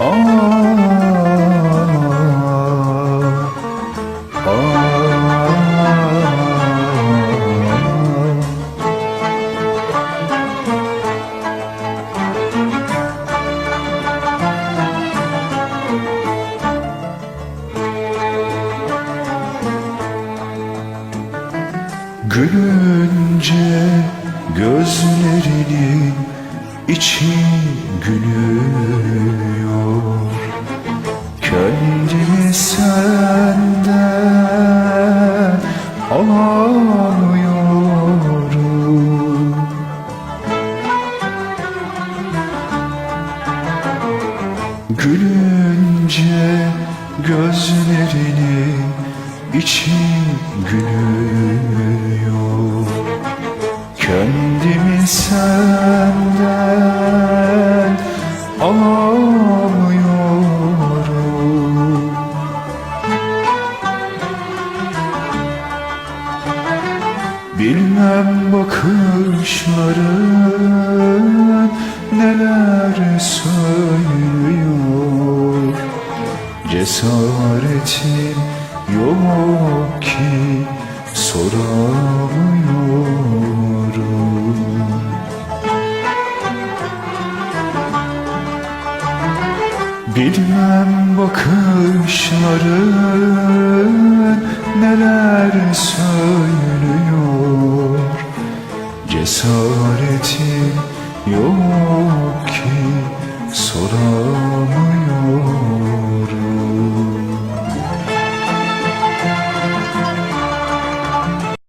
Aa, Gülünce gözlerini içi gülür alamıyorum Gülünce gözlerinin içi gülüyor. Kendimi senden Bilmem bakışların neler söylüyor. Cesaretim yok ki soramıyorum. Bilmem bakışların neler söylüyor? Cesaretim yok ki soramıyorum